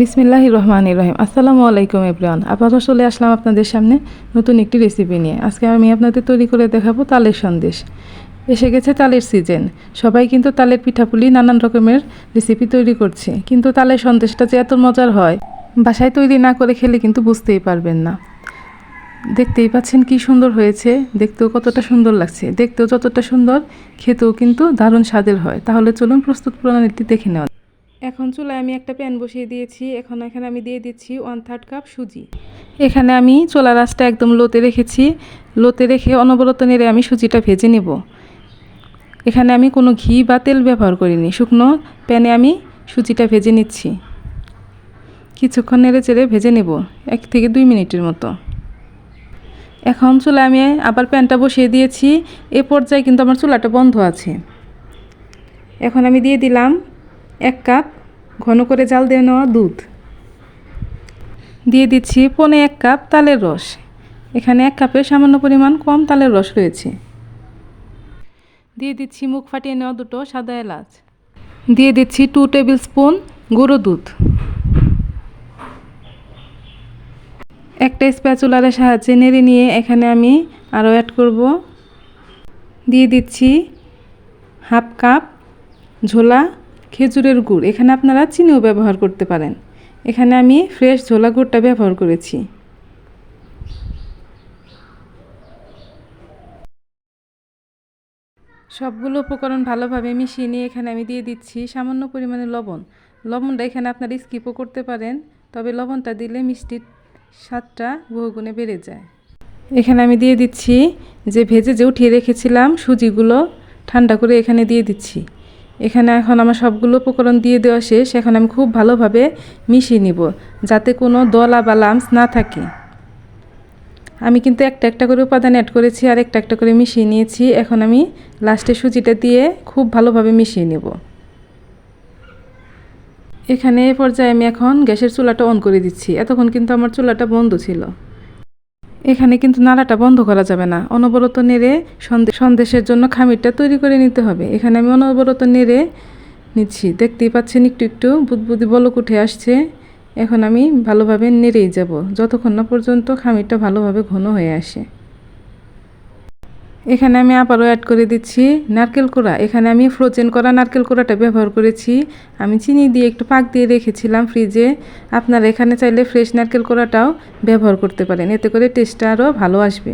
বিসমিল্লাহ রহমান রহিম। আসসালামু আলাইকুম এভরিওয়ান। আবারও চলে আসলাম আপনাদের সামনে নতুন একটি রেসিপি নিয়ে। আজকে আমি আপনাদের তৈরি করে দেখাবো তালের সন্দেশ। এসে গেছে তালের সিজন সবাই কিন্তু তালের পিঠাপুলি নানান রকমের রেসিপি তৈরি করছে। কিন্তু তালের সন্দেশটা যে এত মজার হয়, বাসায় তৈরি না করে খেলে কিন্তু বুঝতেই পারবেন না। দেখতেই পাচ্ছেন কি সুন্দর হয়েছে। দেখতেও কতটা সুন্দর লাগছে। দেখতেও যতটা সুন্দর, খেতেও কিন্তু দারুণ স্বাদের হয়। তাহলে চলুন প্রস্তুত প্রণালীটি দেখে নেওয়া এখন চুলায় আমি একটা প্যান বসিয়ে দিয়েছি। এখন এখানে আমি দিয়ে দিচ্ছি ওয়ান থার্ড কাপ সুজি। এখানে আমি চোলা রাসটা একদম লোতে রেখেছি। লোতে রেখে অনবরত নেড়ে আমি সুজিটা ভেজে নেব। এখানে আমি কোনো ঘি বা তেল ব্যবহার করিনি। শুকনো প্যানে আমি সুজিটা ভেজে নিচ্ছি। কিছুক্ষণ নেড়ে চেড়ে ভেজে নেব, এক থেকে দুই মিনিটের মতো। এখন চুলায় আমি আবার প্যানটা বসিয়ে দিয়েছি। এ পর্যায়ে কিন্তু আমার চুলাটা বন্ধ আছে। এখন আমি দিয়ে দিলাম এক কাপ ঘন করে জাল দিয়ে নেওয়া দুধ। দিয়ে দিচ্ছি পনে এক কাপ তালের রস। এখানে এক কাপের সামান্য পরিমাণ কম তালের রস রয়েছে। দিয়ে দিচ্ছি মুখ ফাটিয়ে নেওয়া দুটো সাদা এলাচ। দিয়ে দিচ্ছি টু টেবিল স্পুন গুঁড়ো দুধ। একটা স্প্যাচুলারের সাহায্যে নেড়ে নিয়ে এখানে আমি আরও অ্যাড করব। দিয়ে দিচ্ছি হাফ কাপ ঝোলা খেজুরের গুড়, এখানে আপনারা চিনিও ব্যবহার করতে পারেন। এখানে আমি ফ্রেশ ঝোলা গুড়টা ব্যবহার করেছি। সবগুলো উপকরণ ভালোভাবে মিশিয়ে নিয়ে এখানে আমি দিয়ে দিচ্ছি সামান্য পরিমাণে লবণ। লবণটা এখানে আপনারা স্কিপও করতে পারেন, তবে লবণটা দিলে মিষ্টির স্বাদটা বহুগুণে বেড়ে যায়। এখানে আমি দিয়ে দিচ্ছি যে ভেজে যে উঠিয়ে রেখেছিলাম সুজিগুলো, ঠান্ডা করে এখানে দিয়ে দিচ্ছি। এখানে এখন আমার সবগুলো উপকরণ দিয়ে দেওয়া শেষ। এখন আমি খুব ভালোভাবে মিশিয়ে নিব, যাতে কোনো দলা বা লামস না থাকে। আমি কিন্তু একটা একটা করে উপাদান অ্যাড করেছি, আর একটা একটা করে মিশিয়ে নিয়েছি। এখন আমি লাস্টে সুজিটা দিয়ে খুব ভালোভাবে মিশিয়ে নেব। এখানে এ পর্যায়ে আমি এখন গ্যাসের চুলাটা অন করে দিচ্ছি। এতক্ষণ কিন্তু আমার চুলাটা বন্ধ ছিল। এখানে কিন্তু নাড়াটা বন্ধ করা যাবে না। অনবরত নেড়ে সন্দেশের জন্য খামিরটা তৈরি করে নিতে হবে। এখানে আমি অনবরত নেড়ে নিচ্ছি। দেখতেই পাচ্ছেন, একটু একটু বুদবুদি বলক উঠে আসছে। এখন আমি ভালোভাবে নেড়েই যাব। যতক্ষণ না পর্যন্ত খামিরটা ভালোভাবে ঘন হয়ে আসে। এখানে আমি আবারও অ্যাড করে দিচ্ছি নারকেল কোড়া। এখানে আমি ফ্রোজেন করা নারকেল কোড়াটা ব্যবহার করেছি। আমি চিনি দিয়ে একটু পাক দিয়ে রেখেছিলাম ফ্রিজে আপনারা এখানে চাইলে ফ্রেশ নারকেল কোড়াটাও ব্যবহার করতে পারেন। এতে করে টেস্টটা আরও ভালো আসবে।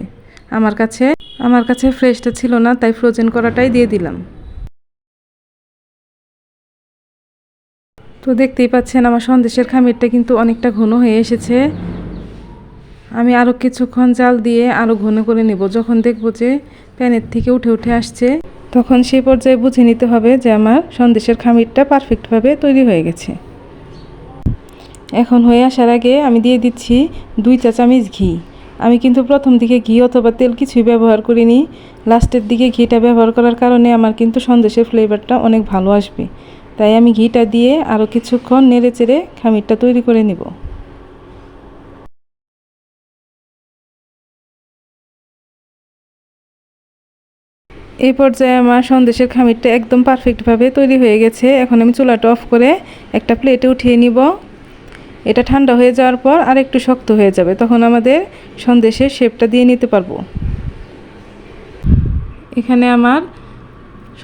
আমার কাছে আমার কাছে ফ্রেশটা ছিল না, তাই ফ্রোজেন করাটাই দিয়ে দিলাম। তো দেখতেই পাচ্ছেন, আমার সন্দেশের খামিরটা কিন্তু অনেকটা ঘন হয়ে এসেছে। আমি আরও কিছুক্ষণ জাল দিয়ে আরও ঘন করে নেব। যখন দেখব যে প্যানের থেকে উঠে উঠে আসছে, তখন সেই পর্যায়ে বুঝে নিতে হবে যে আমার সন্দেশের খামিরটা পারফেক্টভাবে তৈরি হয়ে গেছে। এখন হয়ে আসার আগে আমি দিয়ে দিচ্ছি দুই চা চামচ ঘি। আমি কিন্তু প্রথম দিকে ঘি অথবা তেল কিছুই ব্যবহার করিনি। লাস্টের দিকে ঘিটা ব্যবহার করার কারণে আমার কিন্তু সন্দেশের ফ্লেভারটা অনেক ভালো আসবে। তাই আমি ঘিটা দিয়ে আরও কিছুক্ষণ নেড়ে চেড়ে খামিরটা তৈরি করে নেব। এই পর্যায়ে আমার সন্দেশের খামিরটা একদম পারফেক্টভাবে তৈরি হয়ে গেছে। এখন আমি চুলাটা অফ করে একটা প্লেটে উঠিয়ে নিব। এটা ঠান্ডা হয়ে যাওয়ার পর আর একটু শক্ত হয়ে যাবে, তখন আমাদের সন্দেশের শেপটা দিয়ে নিতে পারব। এখানে আমার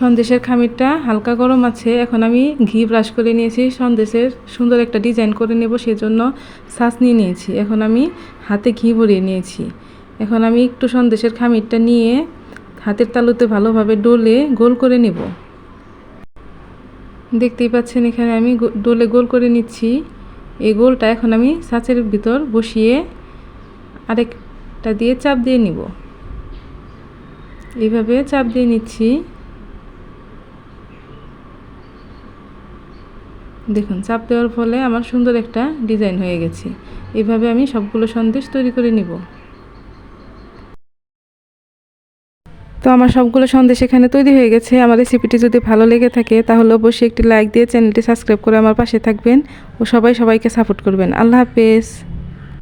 সন্দেশের খামিরটা হালকা গরম আছে। এখন আমি ঘি ব্রাশ করে নিয়েছি। সন্দেশের সুন্দর একটা ডিজাইন করে নেব, সেজন্য শ্বাস নিয়ে নিয়েছি। এখন আমি হাতে ঘি ভরিয়ে নিয়েছি। এখন আমি একটু সন্দেশের খামিরটা নিয়ে হাতের তালুতে ভালোভাবে ডোলে গোল করে নেব। দেখতেই পাচ্ছেন এখানে আমি ডোলে গোল করে নিচ্ছি। এই গোলটা এখন আমি সাঁচের ভিতর বসিয়ে আরেকটা দিয়ে চাপ দিয়ে নিব। এইভাবে চাপ দিয়ে নিচ্ছি। দেখুন, চাপ দেওয়ার ফলে আমার সুন্দর একটা ডিজাইন হয়ে গেছে। এভাবে আমি সবগুলো সন্দেশ তৈরি করে নিব। তো আমার সবগুলো সন্দেশ এখানে তৈরি হয়ে গেছে। আমার রেসিপিটি যদি ভালো লেগে থাকে, তাহলে অবশ্যই একটি লাইক দিয়ে চ্যানেলটি সাবস্ক্রাইব করে আমার পাশে থাকবেন। ও সবাই সবাইকে সাপোর্ট করবেন। আল্লাহ হাফেজ।